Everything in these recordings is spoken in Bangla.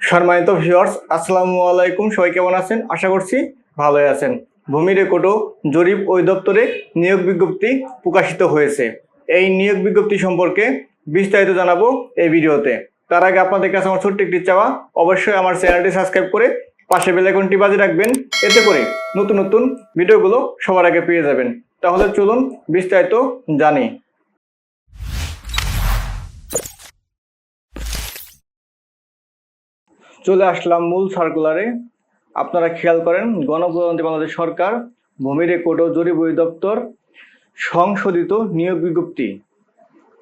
সম্মানিত ভিউয়ার্স আসসালামু আলাইকুম। সবাই কেমন আছেন? আশা করছি ভালোই আছেন। ভূমি রেকর্ড ও জরিপ অধিদপ্তরে নিয়োগ বিজ্ঞপ্তি প্রকাশিত হয়েছে। এই নিয়োগ বিজ্ঞপ্তি সম্পর্কে বিস্তারিত জানাব এই ভিডিওতে। তার আগে আপনাদের কাছে আমার ছোট্ট একটি চাওয়া, অবশ্যই আমার চ্যানেলটি সাবস্ক্রাইব করে পাশে বেলাইকনটি বাজে রাখবেন। এতে করে নতুন নতুন ভিডিওগুলো সবার আগে পেয়ে যাবেন। তাহলে চলুন বিস্তারিত জানি। চলে আসলাম মূল সার্কুলারে আপনারা খেয়াল করেন, গণপ্রজাতন্ত্রী বাংলাদেশ সরকার ভূমি রেকর্ড ও জরিপ অধিদপ্তর, সংশোধিত নিয়োগ বিজ্ঞপ্তি।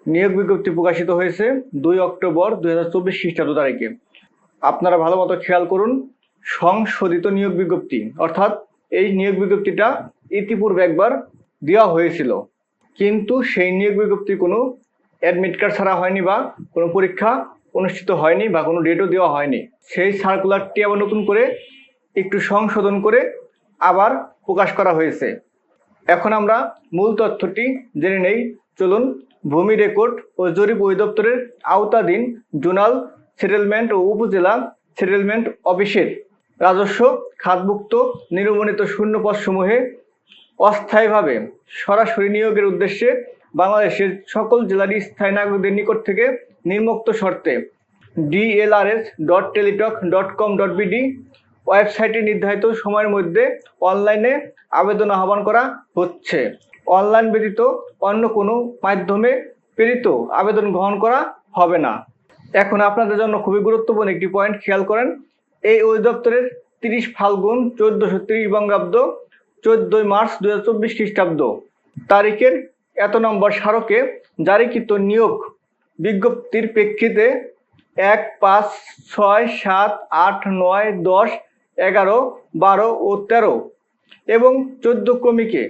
নিয়োগ বিজ্ঞপ্তি প্রকাশিত হয়েছে দুই অক্টোবর দুই হাজার চব্বিশ খ্রিস্টাব্দ তারিখে। আপনারা ভালো মতো খেয়াল করুন, সংশোধিত নিয়োগ বিজ্ঞপ্তি। অর্থাৎ এই নিয়োগ বিজ্ঞপ্তিটা ইতিপূর্বে একবার দেওয়া হয়েছিল। কিন্তু সেই নিয়োগ বিজ্ঞপ্তি কোনো অ্যাডমিট কার্ড ছাড়া হয়নি বা কোনো পরীক্ষা অনুষ্ঠিত হয়নি বা কোনো ডেটও দেওয়া হয়নি। সেই সার্কুলারটি আবার নতুন করে একটু সংশোধন করে আবার প্রকাশ করা হয়েছে। এখন আমরা মূল তথ্যটি জেনে নেই। চলুন, ভূমি রেকর্ড ও জরিপ অধিদপ্তরের আওতাধীন জোনাল সেটেলমেন্ট ও উপজেলা সেটেলমেন্ট অফিসের রাজস্ব খাতভুক্ত নির্মণিত শূন্যপদসমূহে অস্থায়ীভাবে সরাসরি নিয়োগের উদ্দেশ্যে বাংলাদেশের সকল জেলারই স্থায়ী নাগরিকদের নিকট থেকে নির্মুক্ত শর্তে DLRS dot Teletalk dot com dot BD ওয়েবসাইটে নির্ধারিত সময়ের মধ্যে অনলাইনে আবেদন আহ্বান করা হচ্ছে। অনলাইন ব্যতীত অন্য কোনো মাধ্যমে প্রেরিত আবেদন গ্রহণ করা হবে না। এখন আপনাদের জন্য খুবই গুরুত্বপূর্ণ একটি পয়েন্ট খেয়াল করেন। এই অধিদপ্তরের তিরিশ ফাল্গুন চোদ্দশো তিরিশ বঙ্গাব্দ চোদ্দই মার্চ দু হাজার চব্বিশ খ্রিস্টাব্দ তারিখের এত নম্বর স্মারকে জারিকৃত নিয়োগ বিজ্ঞপ্তির প্রেক্ষিতে এক পাঁচ ছয় সাত আট নয় দশ এগারো বারো ও তেরো এবং চোদ্দ কমিকে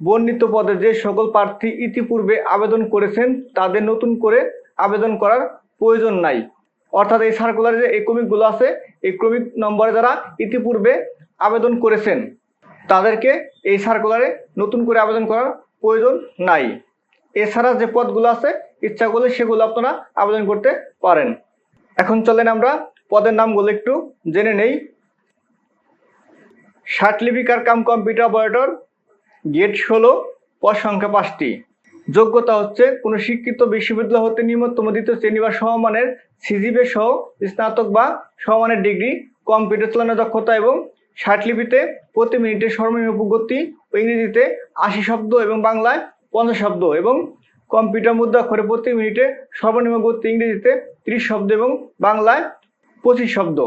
বর্ণিত পদে যে সকল প্রার্থী ইতিপূর্বে আবেদন করেছেন তাদের নতুন করে আবেদন করার প্রয়োজন নাই। অর্থাৎ এই সার্কুলারে যে এই ক্রমিকগুলো আছে, এই ক্রমিক নম্বরে যারা ইতিপূর্বে আবেদন করেছেন, তাদেরকে এই সার্কুলারে নতুন করে আবেদন করার প্রয়োজন নাই। এছাড়া যে পদগুলো আছে ইচ্ছা করলে সেগুলো আপনারা আবেদন করতে পারেন। এখন চলেন আমরা পদের নামগুলো একটু জেনে নেই। ষাটলিপিকার কাম কম্পিউটার অপারেটর, গেট ষোলো, পদ সংখ্যা পাঁচটি। যোগ্যতা হচ্ছে কোনো শিক্ষিত বিশ্ববিদ্যালয় হতে নিম্নতম দ্বিতীয় শ্রেণি বা সমমানের সিজিবে সহ স্নাতক বা সমমানের ডিগ্রি, কম্পিউটার চালানোর দক্ষতা এবং ষাটলিপিতে প্রতি মিনিটে সর্বনিম্ন গতি ও ইংরেজিতে আশি শব্দ এবং বাংলায় পঞ্চাশ শব্দ এবং কম্পিউটার মুদ্রা মুদ্রাক্ষরে প্রতি মিনিটে সর্বনিম্ন গতি ইংরেজিতে ত্রিশ শব্দ এবং বাংলায় পঁচিশ শব্দ।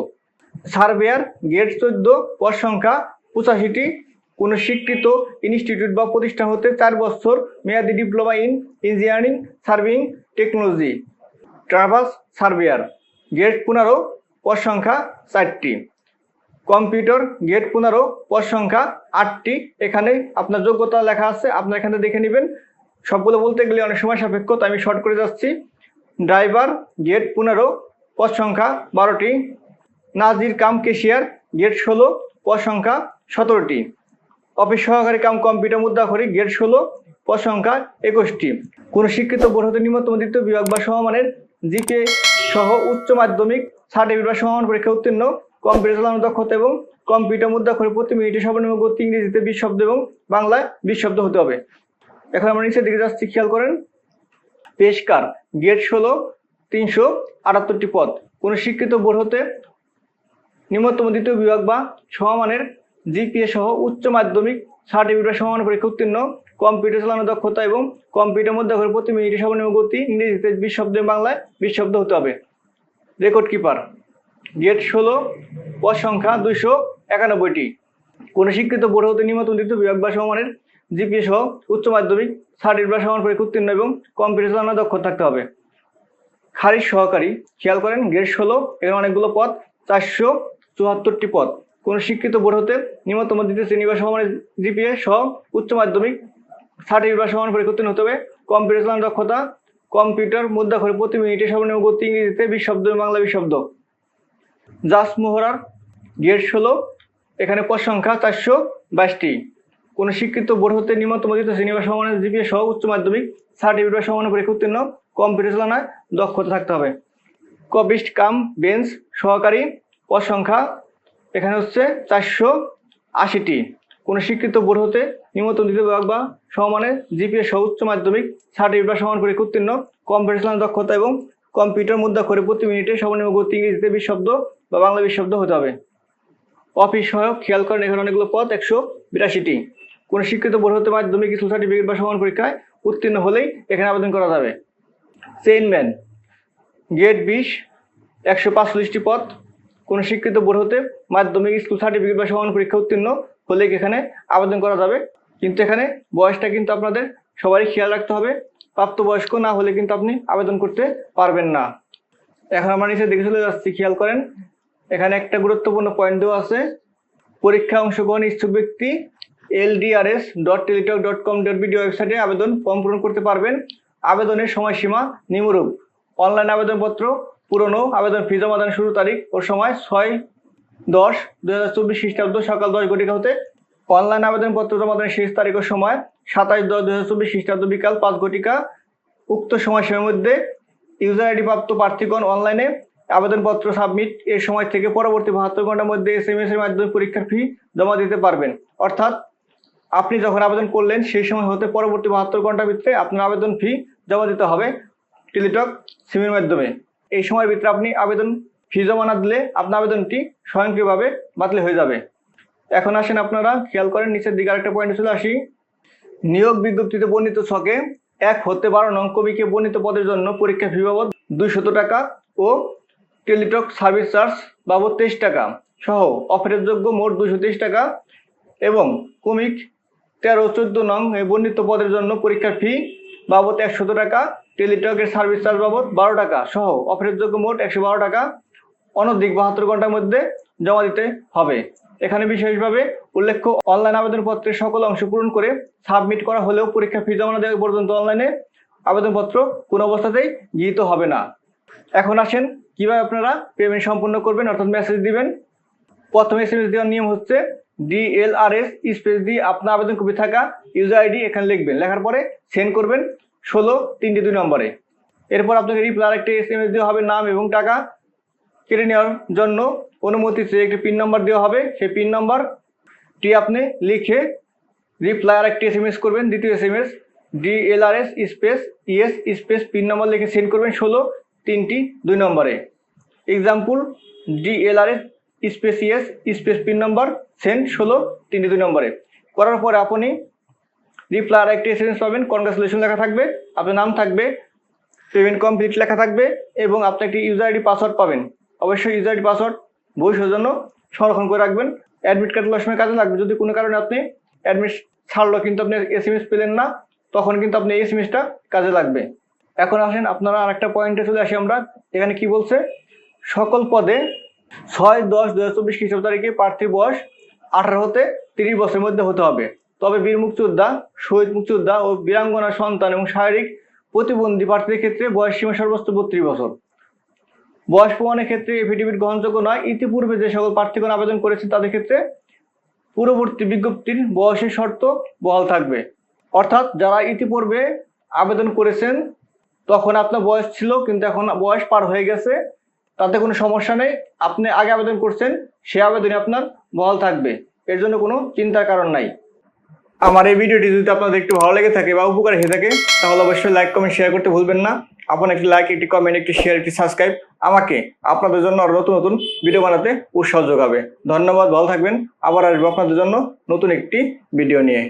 সার্ভেয়ার গেট চোদ্দ পদ সংখ্যা পঁচাশিটি। কোনো স্বীকৃত ইনস্টিটিউট বা প্রতিষ্ঠান হতে চার বছর মেয়াদি diploma in engineering, surveying, technology. Traverse surveyor grade পনেরো পদ সংখ্যা চারটি। কম্পিউটার, গেট পনেরো, পদ সংখ্যা আটটি। এখানে আপনার যোগ্যতা লেখা আছে, আপনার এখানে দেখে নেবেন। সবগুলো বলতে গেলে অনেক সময় সাপেক্ষ, তো আমি শর্ট করে যাচ্ছি। ড্রাইভার, গেট পনেরো, পদ সংখ্যা বারোটি। নাজির কাম কেশিয়ার গেট ষোলো, পদ সংখ্যা সতেরোটি। অফিস সহকারী কাম কম্পিউটার মুদ্রা মুদ্রাখরি গেট ষোলো, পদ সংখ্যা একুশটি। কোনো শিক্ষিত বোর্ড নিম্নতম দ্বিতীয় বিভাগ বা সমমানের জিকে সহ উচ্চ মাধ্যমিক, সার্টিফিকেট বা সমান পরীক্ষা উত্তীর্ণ। কম্পিউটার চালানোর দক্ষতা এবং কম্পিউটার করে প্রতি মিনিটে সর্বনিম্ন গতি ইংরেজিতে বিশ শব্দ এবং বাংলায় বিশ শব্দ হতে হবে। এখন আমরা নিচের দিকে যাচ্ছি, খেয়াল করেন। পেশকার গেট ষোলো, তিনশো আটাত্তরটি পদ। কোনো শিক্ষিত বোর্ড হতে নিম্নতম দ্বিতীয় বিভাগ বা সমানের জিপিএ সহ উচ্চ মাধ্যমিক সার্টিফিকেট সমান পরীক্ষা উত্তীর্ণ, কম্পিউটার চালানোর দক্ষতা এবং কম্পিউটার মধ্যে করে প্রতি মিনিটে সর্বনিম্ন গতি ইংরেজিতে বিশ শব্দ বাংলায় বিশ শব্দ হতে হবে। Record keeper. গেট ষোলো, পদ সংখ্যা দুইশো একানব্বইটি। কোনো শিক্ষিত বোর্ড হতে নিম্নতম দ্বিতীয় বিভাগ বা সমমানের জিপিএ সহ উচ্চ মাধ্যমিক সার্টিফিকেট বা সমান পরীক্ষা উত্তীর্ণ এবং কম্পিউটার চালানোর দক্ষ থাকতে হবে। খারিজ সহকারী, খেয়াল করেন গ্রেড ষোলো এখানে অনেকগুলো পদ, চারশো চুয়াত্তরটি পদ। কোনো শিক্ষিত বোর্ড হতে নিম্নতম দ্বিতীয় শ্রেণি বা সমানের জিপিএ সহ উচ্চ মাধ্যমিক সার্টিফিকেট বা সমান পরীক্ষা উত্তীর্ণ হতে হবে। কম্পিউটার দক্ষতা, কম্পিউটার মুদ্রা করে প্রতি মিনিটে সর্বনিম্ন গতি ইংরেজিতে বিশ শব্দ বাংলা বিশ শব্দ। জাস মোহরার গেট ষোলো, এখানে পদ সংখ্যা চারশো বাইশটি। কোনো শিক্ষিত বোর্ড হতে নিম্নতম দ্বিতীয় শ্রেণি সমানের জিপিএ সহ উচ্চ মাধ্যমিক, সার্টিফিকেট বা সমান পরীক্ষা উত্তীর্ণ, কম্পিউটার চালানোয় দক্ষতা থাকতে হবে। কবিস্ট কাম, বেঞ্চ, সহকারী, পদ সংখ্যা এখানে হচ্ছে চারশো আশিটি। কোনো শিক্ষিত বোর্ড হতে নিম্নতম দ্বিতীয় বিভাগ বা সমমানের জিপিএ সহ উচ্চ মাধ্যমিক, সার্টিফিকেট সমান পরীক্ষা উত্তীর্ণ, কম্পিউটার চালানোর দক্ষতা এবং কম্পিউটার মুদ্রা করে প্রতি মিনিটে সর্বনিম্ন গতি ইংরেজিতে বিশ শব্দ বা বাংলা বিশ শব্দ হতে হবে। অফিস সহায়ক, খেয়াল করেন, এখানে অনেকগুলো পদ, একশো বিরাশিটি। কোনো শিক্ষিত বোর্ড হতে মাধ্যমিক স্কুল সার্টিফিকেট বা সমান পরীক্ষায় উত্তীর্ণ হলেই এখানে আবেদন করা যাবে। চেইনম্যান গেট বিশ, একশো পাঁচচল্লিশটি পদ। কোনো শিক্ষিত বোর্ড হতে মাধ্যমিক স্কুল সার্টিফিকেট বা সমান পরীক্ষা উত্তীর্ণ হলে এখানে আবেদন করা যাবে। কিন্তু এখানে বয়সটা কিন্তু আপনাদের সবারই খেয়াল রাখতে হবে। প্রাপ্তবয়স্ক না হলে কিন্তু আপনি আবেদন করতে পারবেন না। এখন আমরা নিচে দেখে চলে যাচ্ছি, খেয়াল করেন। এখানে একটা গুরুত্বপূর্ণ পয়েন্ট দেওয়া আছে। পরীক্ষা অংশগ্রহণ ইচ্ছুক ব্যক্তি LDRS dot Teletalk dot com dot BD ওয়েবসাইটে আবেদন ফর্ম পূরণ করতে পারবেন। আবেদনের সময়সীমা নিম্নরূপ। অনলাইন আবেদনপত্র, পুরনো আবেদন ফি জমা দানের শুরু তারিখ ও সময় ছয় দশ দু হাজার চব্বিশ খ্রিস্টাব্দ সকাল দশ ঘটিকা হতে অনলাইন আবেদনপত্র জমা দানের শেষ তারিখ ও সময় সাতাশ দশ দুই হাজার চব্বিশ খ্রিস্টাব্দ বিকাল পাঁচ ঘটিকা উক্ত সময়সীমার মধ্যে ইউজার আইডি প্রাপ্ত প্রার্থীগণ অনলাইনে আবেদনপত্র সাবমিট এর সময় থেকে পরবর্তী বাহাত্তর ঘণ্টার মধ্যে এস এম এস এর মাধ্যমে পরীক্ষার ফি জমা দিতে পারবেন। অর্থাৎ আপনি যখন আবেদন করলেন, সেই সময় হতে পরবর্তী বাহাত্তর ঘণ্টার ভিতরে আপনার আবেদন ফি জমা দিতে হবে টেলিটক সিমের মাধ্যমে। এই সময়ের ভিতরে আপনি আবেদন ফি জমা না দিলে আপনার আবেদনটি স্বয়ংক্রিয়ভাবে বাতিল হয়ে যাবে। এখন আসেন আপনারা, খেয়াল করেন, নিচের দিকে আরেকটা পয়েন্টে চলে আসি। নিয়োগ বিজ্ঞপ্তিতে বর্ণিত ছকে এক হতে বারো নং কবিকে বর্ণিত পদের জন্য পরীক্ষা ফি বাবদ দুইশত টাকা ও টেলিটক সার্ভিস চার্জ বাবদ তেইশ টাকা সহ অফারেরযোগ্য মোট দুশো তেইশ টাকা এবং কমিক তেরো চোদ্দ নং বর্ণিত পদের জন্য পরীক্ষার ফি বাবদ একশত টাকা, টেলিটকের সার্ভিস চার্জ বাবদ বারো টাকা সহ অফারেরযোগ্য মোট একশো বারো টাকা। অনধিক বাহাত্তর ঘণ্টার মধ্যে জমা দিতে হবে। এখানে বিশেষভাবে উল্লেখ্য অনলাইন আবেদনপত্রের সকল অংশ পূরণ করে সাবমিট করা হলেও পরীক্ষা ফি জমা দেওয়া পর্যন্ত অনলাইনে আবেদনপত্র কোনো অবস্থাতেই গৃহীত হবে না। এখন আসেন, কীভাবে আপনারা পেমেন্ট সম্পূর্ণ করবেন, অর্থাৎ মেসেজ দিবেন? প্রথমে এস এম এস দেওয়ার নিয়ম হচ্ছে ডিএলআরএস স্পেস দিয়ে আপনার আবেদন কপি থাকা ইউজার আইডি এখানে লিখবেন। লেখার পরে সেন্ড করবেন ষোলো তিনটি দুই নম্বরে। এরপর আপনাকে রিপ্লাই আরেকটি এস এম এস দেওয়া হবে নাম এবং টাকা। কেটে নেওয়ার জন্য অনুমতি চেয়ে একটি পিন নম্বর দেওয়া হবে, সেই পিন নম্বরটি আপনি লিখে রিপ্লাই এস এম এস করবেন, দ্বিতীয় S M S DLRS space ES space PIN number লিখে সেন্ড করবেন, ষোলো, তিনটি, দুই নম্বরে। Example DLRS space ES space PIN নম্বর সেন্ড ষোলো, তিনটি, দুই নম্বরে। করার পরে আপনি রিপ্লাই আর একটি এস এম এস পাবেন কনগ্রাচুলেশন লেখা থাকবে, আপনার নাম থাকবে পেমেন্ট কমপ্লিট লেখা থাকবে, এবং আপনি একটি ইউজার আইডি পাসওয়ার্ড পাবেন। অবশ্যই ইউজার পাসওয়ার্ড ভবিষ্যতের জন্য সংরক্ষণ করে রাখবেন। অ্যাডমিট কার্ড সময় কাজে লাগবে। যদি কোনো কারণে আপনি অ্যাডমিট ছাড়লো কিন্তু আপনি এস এম এস পেলেন না, তখন কিন্তু আপনি এই এসএমএসটা কাজে লাগবে। এখন আসেন, আপনারা আরেকটা পয়েন্টে চলে আসি আমরা। এখানে কি বলছে? সকল পদে ছয় দশ দু হাজার চব্বিশ খ্রিস্টাব্দ তারিখে প্রার্থীর বয়স আঠারো হতে তিরিশ বছরের মধ্যে হতে হবে। তবে বীর মুক্তিযোদ্ধা, শহীদ মুক্তিযোদ্ধা ও বীরাঙ্গনা সন্তান এবং শারীরিক প্রতিবন্ধী প্রার্থীদের ক্ষেত্রে বয়স সীমা সর্বোচ্চ বত্রিশ বছর। বয়স প্রমাণের ক্ষেত্রে এফিডেভিট গ্রহণযোগ্য নয়। ইতিপূর্বে যে সকল প্রার্থীগণ আবেদন করেছেন তাদের ক্ষেত্রে পূর্ববর্তী বিজ্ঞপ্তির বয়সের শর্ত বহাল থাকবে। অর্থাৎ যারা ইতিপূর্বে আবেদন করেছেন, তখন আপনার বয়স ছিল, কিন্তু এখন বয়স পার হয়ে গেছে, তাতে কোনো সমস্যা নেই। আপনি আগে আবেদন করছেন, সে আবেদনে আপনার বহাল থাকবে। এর জন্য কোনো চিন্তার কারণ নাই। আমার এই ভিডিওটি যদি আপনাদের একটু ভালো লেগে থাকে বা উপকার হয়ে থাকে, তাহলে অবশ্যই লাইক কমেন্ট শেয়ার করতে ভুলবেন না। আপনার একটি লাইক একটি কমেন্ট একটি শেয়ার একটি সাবস্ক্রাইব আমাকে আপনাদের জন্য আরও নতুন নতুন ভিডিও বানাতে উৎসাহ যোগাবে। ধন্যবাদ, ভালো থাকবেন। আবার আসব আপনাদের জন্য নতুন একটি ভিডিও নিয়ে।